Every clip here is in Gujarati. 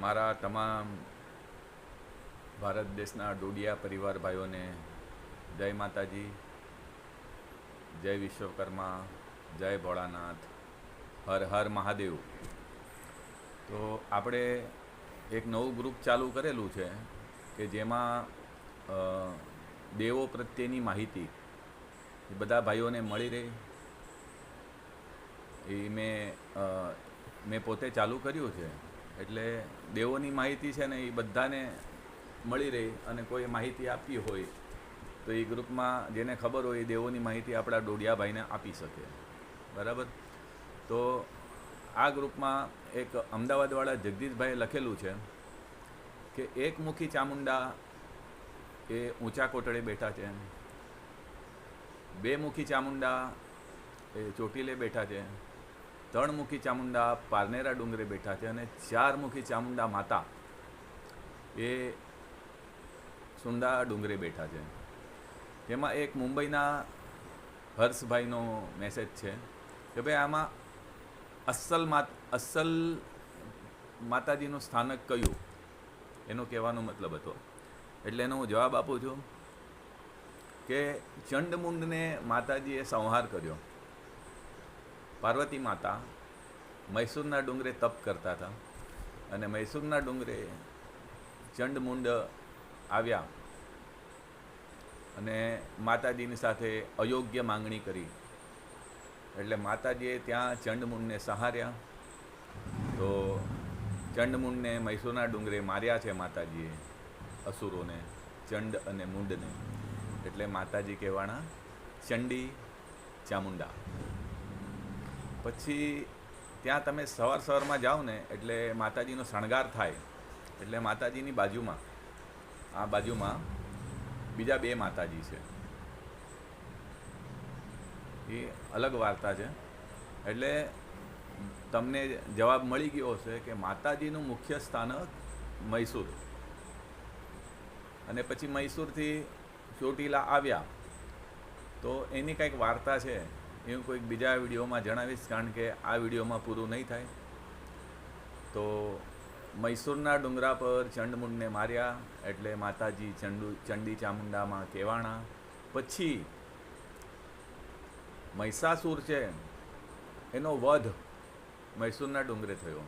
મારા તમામ ભારત દેશના ડોડિયા પરિવાર ભાઈઓને જય માતાજી, જય વિશ્વકર્મા, જય ભોળાનાથ, હર હર મહાદેવ. તો આપણે એક નવું ગ્રુપ ચાલુ કરેલું છે કે જેમાં દેવો પ્રત્યેની માહિતી એ બધા ભાઈઓને મળી રહે. એ મેં મેં પોતે ચાલુ કર્યું છે. એટલે દેવોની માહિતી છે ને એ બધાને મળી રહે અને કોઈ માહિતી આપવી હોય તો એ ગ્રુપમાં જેને ખબર હોય એ દેવોની માહિતી આપણા ડોડિયાભાઈને આપી શકે. બરાબર? તો આ ગ્રુપમાં એક અમદાવાદવાળા જગદીશભાઈએ લખેલું છે કે એકમુખી ચામુંડા એ ઊંચા કોટડે બેઠા છે. બે મુખી ચામુંડા એ ચોટીલે બેઠા છે. ત્રણ મુખી ચામુંડા પારનેરા ડુંગરે બેઠા છે અને ચાર મુખી ચામુંડા માતા એ સુંડા ડુંગરે બેઠા છે. તેમાં એક મુંબઈના હર્ષભાઈનો મેસેજ છે કે ભાઈ આમાં અસલ માત અસલ માતાજીનું સ્થાનક કયું? એનો કહેવાનો મતલબ હતો. એટલે એનો હું જવાબ આપું છું કે ચંડમુંડને માતાજીએ સંહાર કર્યો. પાર્વતી માતા મૈસૂરના ડુંગરે તપ કરતા હતા અને મૈસૂરના ડુંગરે ચંડમુંડ આવ્યા અને માતાજીની સાથે અયોગ્ય માંગણી કરી. એટલે માતાજીએ ત્યાં ચંડમુંડને સહાર્યા. તો ચંડમુંડને મૈસૂરના ડુંગરે માર્યા છે માતાજીએ અસુરોને, ચંડ અને મુંડને. એટલે માતાજી કહેવાના ચંડી ચામુંડા. પછી ત્યાં તમે સવાર સવારમાં જાઓ ને, એટલે માતાજીનો શણગાર થાય, એટલે માતાજીની બાજુમાં, આ બાજુમાં બીજા બે માતાજી છે. એ અલગ વાર્તા છે. એટલે તમને જવાબ મળી ગયો હશે કે માતાજીનું મુખ્ય સ્થાનક મૈસૂર. અને પછી મૈસૂરથી ચોટીલા આવ્યા. તો એની કંઈક વાર્તા છે. એ હું કોઈક બીજા વિડીયોમાં જણાવીશ કારણ કે આ વિડીયોમાં પૂરું નહીં થાય. તો મૈસૂરના ડુંગરા પર ચંડમુંડને માર્યા એટલે માતાજી ચંડુ, ચંડી ચામુંડામાં કહેવાણા. પછી મહિષાસુર છે, એનો વધ મૈસૂરના ડુંગરે થયો.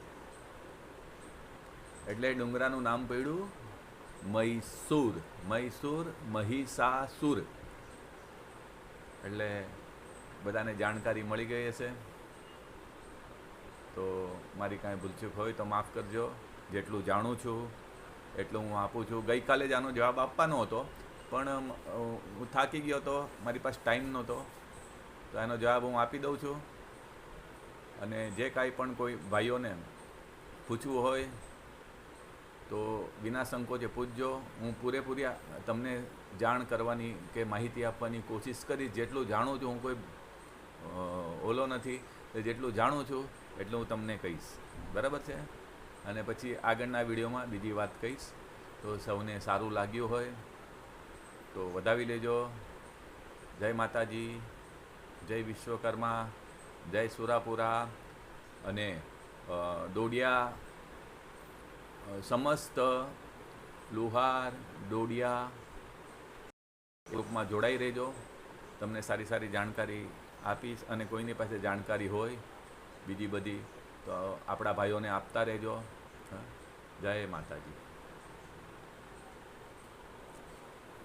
એટલે ડુંગરાનું નામ પડ્યું મૈસૂર મૈસૂર મહિષાસુર. એટલે બધાને જાણકારી મળી ગઈ હશે. તો મારી કાંઈ ભૂલચૂક હોય તો માફ કરજો. જેટલું જાણું છું, એટલું હું આપું છું. ગઈકાલે જ આનો જવાબ આપવાનો હતો, પણ હું થાકી ગયો હતો. મારી પાસે ટાઈમ નહોતો. તો એનો જવાબ હું આપી દઉં છું. અને જે કાંઈ પણ કોઈ ભાઈઓને પૂછવું હોય, તો વિના સંકોચે પૂછજો. હું પૂરેપૂરી તમને જાણ કરવાની કે માહિતી આપવાની કોશિશ કરીશ. જેટલું જાણું છું, હું કોઈ ઓલો નથી જેટલું જાણું છું, એટલું હું તમને કહીશ. બરાબર છે? અને પછી આગળના વિડીયોમાં બીજી વાત કહીશ. તો સૌને સારું લાગ્યું હોય, તો વધાવી લેજો. જય માતાજી, જય વિશ્વકર્મા, જય સુરાપુરા અને દોડિયા સમસ્ત લુહાર દોડિયા ગ્રુપમાં જોડાઈ રહેજો. તમને સારી સારી જાણકારી આપીશ અને કોઈની પાસે જાણકારી હોય, બીજી બધી, તો આપણા ભાઈઓને આપતા રહેજો. જય માતાજી